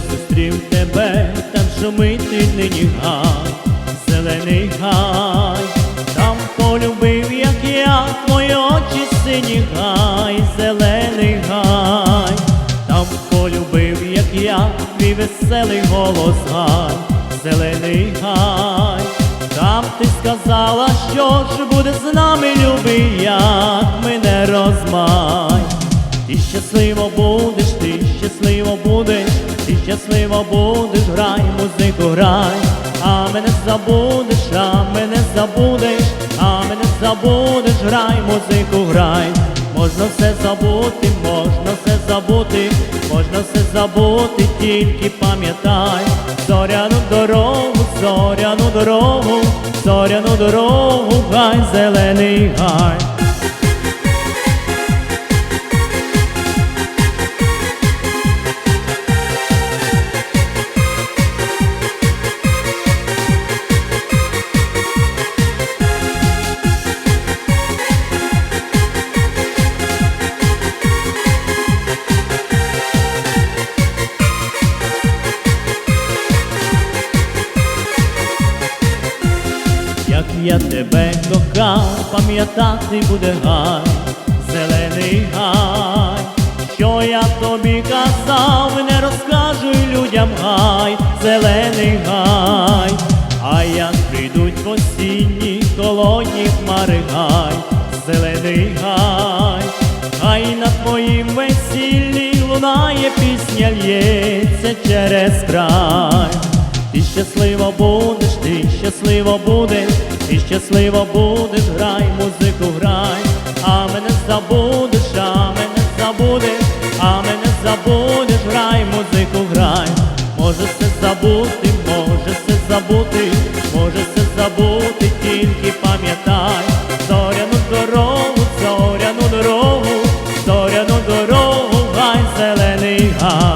зустрів тебе, там шумити нині гай, зелений гай, там полюбив, як я, твої очі сині гай, зелений гай, там полюбив, як я, твій веселий голос гай, зелений гай, там ти сказала, що ж буде з нами, любий, як мене розмай. Ти щасливо будеш, ти щасливо будеш, ти щасливо будеш, грай, музику грай, а мене забудеш, а мене забудеш, а мене забудеш, грай, музику грай. Можна все забути, можна все забути, можна все забути, тільки пам'ятай, зоряну дорогу, зоряну дорогу, зоряну дорогу, гай, зелений гай. Як я тебе кохав, пам'ятати буде гай, зелений гай, що я тобі казав, не розкажу людям гай, зелений гай, а як прийдуть в осінні холодні хмари гай, зелений гай, хай на твоїм весіллі лунає пісня лється через край. Ти щасливо будеш, ти щасливо будеш, ти щасливо будеш, грай, музику грай, а мене забудеш, а мене забудеш, а мене забудеш, грай, музику грай. Може все забути, може все забути, може все забути, тільки пам'ятай, зоряну дорогу, зоряну дорогу, зоряну дорогу, гай, зелений гай.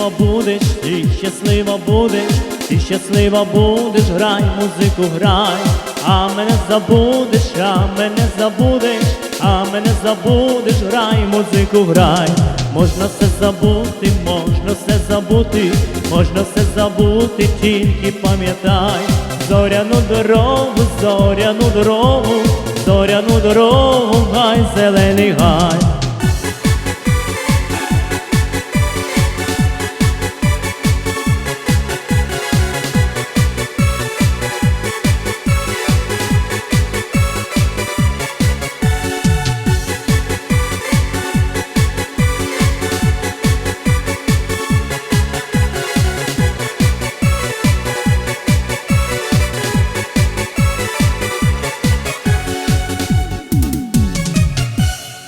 Щаслива будеш, ти щаслива будеш, ти щаслива будеш, грай, музику грай, а мене забудеш, а мене забудеш, а мене забудеш, грай, музику грай. Можна все забути, можна все забути, можна все забути, тільки пам'ятай, зоряну дорогу, зоряну дорогу, зоряну дорогу, гай, зелений гай.